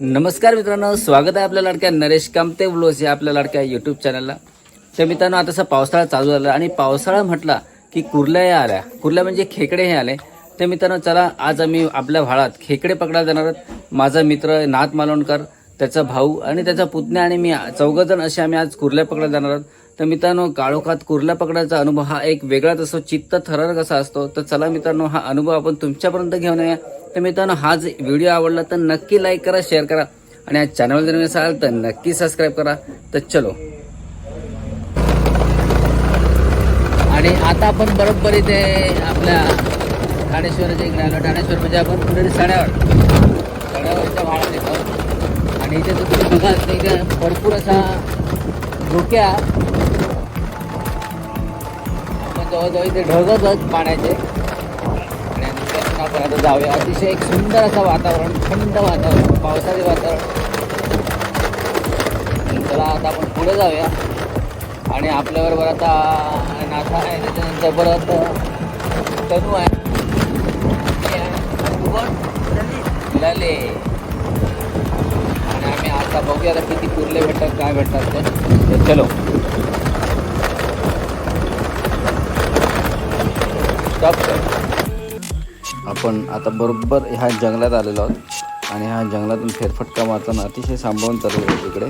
नमस्कार मित्रांनो स्वागत आहे आपल्या लाडक्या नरेश कामते ब्लोस या आपल्या लाडक्या युट्यूब चॅनलला तर मित्रांनो आता तसा पावसाळा चालू झाला आणि पावसाळा म्हटला की कुर्ल्या या आल्या. कुर्ल्या म्हणजे खेकडे हे आले. तर मित्रांनो चला आज आम्ही आपल्या भाळात खेकडे पकडायला जाणार आहोत. माझा मित्र नाथ मालवणकर त्याचा भाऊ आणि त्याचा पुतण्या आणि मी चौघजण असे आम्ही आज कुर्ल्या पकडायला जाणार आहोत. तर मित्रांनो काळोखात कुर्ल्या पकडायचा अनुभव हा एक वेगळाच असतो. चित्त थरार कसा असतो. तर चला मित्रांनो हा अनुभव आपण तुमच्यापर्यंत घेऊन या तर मित्रांनो हा जर व्हिडिओ आवडला तर नक्की लाईक करा शेअर करा. आणि आज चॅनल जर असाल तर नक्की सबस्क्राईब करा. तर चलो. आणि आता आपण बरोबर इथे आपल्या ठाणेश्वराच्या इकडे आलो ठाणेश्वर म्हणजे आपण पुढे साड्यावर साड्यावरच्या भाडात येतो. आणि इथे जर तुम्ही बघाल तर इथे भरपूर असा धोक्या. जवळजवळ इथे ढगच आहेत पाण्याचे आपण आता जाऊया. अतिशय एक सुंदर असं वातावरण थंड वातावरण पावसाचे वातावरण. चला आता आपण पुढे जाऊया. आणि आपल्याबरोबर आता नाथा आहे त्याच्यानंतर परत तनू आहे? लाले आणि आता बघूया आता किती कुर्ले भेटतात काय भेटतात ते. चलो. आपण आता बरोबर ह्या जंगलात आलेलो आहोत आणि ह्या जंगलातून फेरफटका मारताना अतिशय सांभाळून चालू आहे तिकडे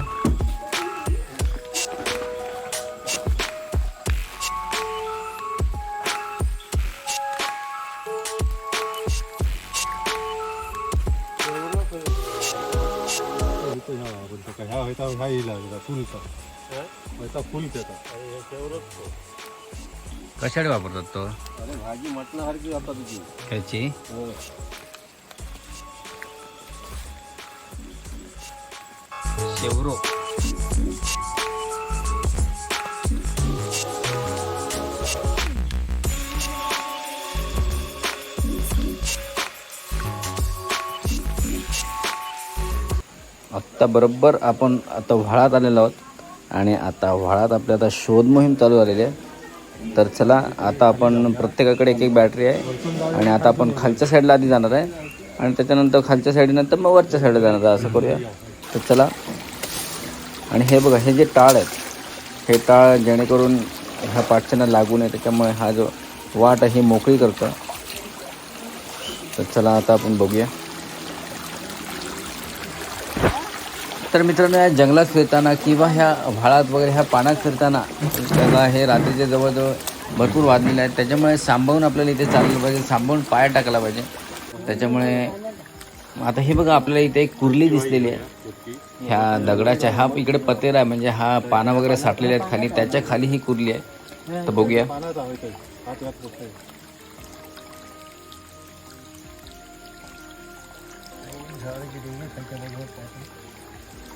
ह्या व्हायचा ह्या येईल फुलचा. व्हायचा फुल त्याचा. कशाकडे वापरतात तो? अरे भाजी म्हटल्यासारखी आता तुझी. ह्याची शेवरो. आत्ता बरोबर आपण आता व्हाळात आलेलो आहोत आणि आता व्हाळात आपली आता शोध मोहीम चालू झालेली आहे. तर चला आता आपण प्रत्येकाकडे एक एक बॅटरी आहे आणि आता आपण खालच्या साईडला आधी जाणार आहे. आणि त्याच्यानंतर खालच्या साईडनंतर मग वरच्या साईडला जाणार आहे असं करूया. तर चला. आणि हे बघा हे जे टाळ आहेत हे टाळ जेणेकरून ह्या पाठच्यांना लागू नये त्याच्यामुळे हा जो वाट आहे हे मोकळी करतं. तर चला आता आपण बघूया. तर मित्रांनो या जंगलात फिरताना किंवा ह्या भाळात वगैरे ह्या पाण्यात फिरताना त्याला हे रात्रीचे जवळजवळ भरपूर वाजलेले आहेत. त्याच्यामुळे सांभाळून आपल्याला इथे चाललं पाहिजे सांभाळून पाय टाकला पाहिजे. त्याच्यामुळे आता हे बघा आपल्याला इथे एक कुर्ली दिसलेली आहे. ह्या दगडाच्या हा इकडे पतेरा आहे म्हणजे हा पानं वगैरे साठलेले आहेत खाली. त्याच्याखाली ही कुर्ली आहे. तर बघूया.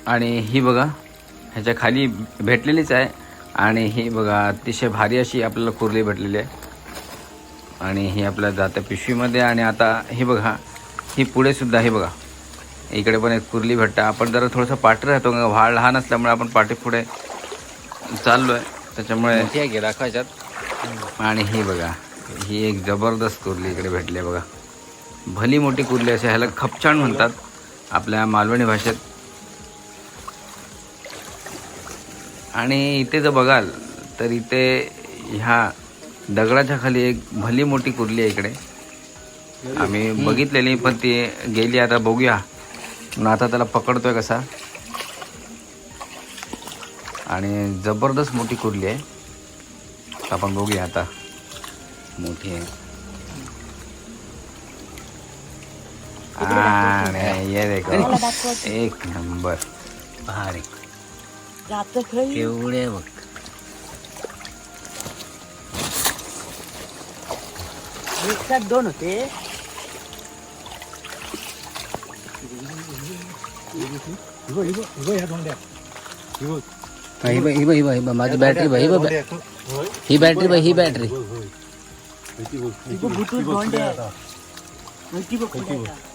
आणि ही बघा ह्याच्या खाली भेटलेलीच आहे. आणि ही बघा अतिशय भारी अशी आपल्याला कुर्ली भेटलेली आहे. आणि ही आपल्याला जाते पिशवीमध्ये आणि आता ही बघा ही पुढे सुद्धा हे बघा. इकडे पण एक कुर्ली भेटतं. आपण जरा थोडंसं पाठी राहतो का? व्हाळ लहान असल्यामुळे आपण पाठी पुढे चाललो आहे त्याच्यामुळे दाखवायच्यात आणि ही बघा ही एक जबरदस्त कुर्ली इकडे भेटली आहे बघा. भली मोठी कुर्ली असे ह्याला खपछाण म्हणतात. आपल्या मालवणी भाषेत. आणि इथे जर बघाल तर इथे ह्या दगडाच्या खाली एक भली मोठी कुर्ली आहे इकडे. आम्ही बघितलेली पण ती गेली आता बघूया. म्हणून आता त्याला पकडतोय कसा. आणि जबरदस्त मोठी कुर्ली आहे. आपण बघूया आता. मोठी आहे. आणि ये देखो एक नंबर. भारी. एवढे बघ दोन होते ही बघ ही बघ ही बघ, ही बघ माझी बॅटरी बघ ही बघ ही बॅटरी बघ ही बॅटरी ती बघ ती बघ. कुठे. आहे.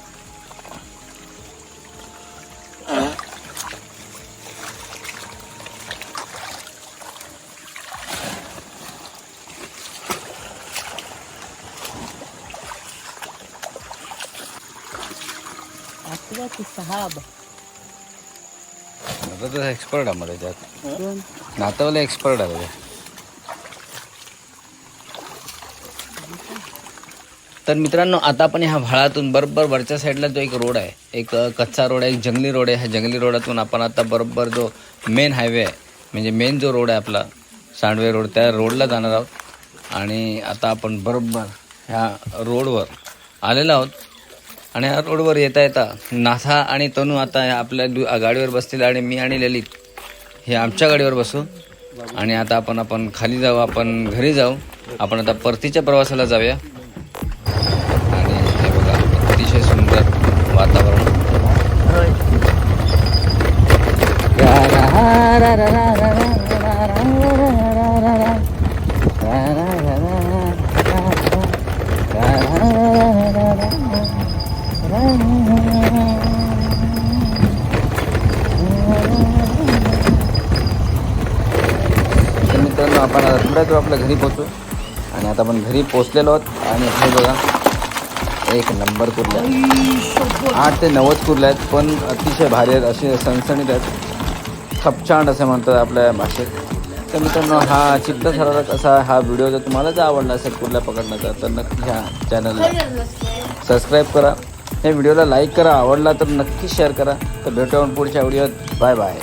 सहा ब- आता तर एक्सपर्ट आहे मग त्याच्यात दोन नातावाला एक्सपर्ट आहे. तर मित्रांनो आता आपण ह्या भाळातून बरोबर वरच्या साईडला जो एक रोड आहे एक अ, कच्चा रोड आहे एक जंगली रोड आहे. ह्या जंगली रोडातून आपण आता बरोबर जो मेन हायवे आहे म्हणजे मेन जो रोड आहे आपला सांडवे रोड त्या रोडला जाणार आहोत. आणि आता आपण बरोबर ह्या रोडवर आलेलो आहोत. आणि रोडवर येता येता नाथा आणि तनू आता आपल्या गाडीवर बसतील आणि मी आणि ललित हे आमच्या गाडीवर बसू. आणि आता आपण आपण खाली जाऊ आपण घरी जाऊ. आपण आता परतीच्या प्रवासाला जाऊया. आणि हे बघा अतिशय सुंदर वातावरण. तर मित्रांनो आपण आता थोड्याच वेळ आपल्या घरी पोचू आणि आता आपण घरी पोचलेलो आहोत. आणि हे बघा एक नंबर कुर्ल्या. आठ ते नव्वद कुर्ल्या आहेत पण अतिशय भारी आहेत असे सणसणीत आहेत. खपछांड असे म्हणतात आपल्या भाषेत. तर मित्रांनो हा चित्तथरारक असा हा व्हिडिओ जर तुम्हाला जर आवडला असेल कुर्ल्या पकडण्याचा तर नक्की ह्या चॅनलला सबस्क्राईब करा. या व्हिडिओला लाईक करा आवडला तर नक्की शेअर करा. तर भेटू आपण पुढच्या व्हिडिओत. Bye bye.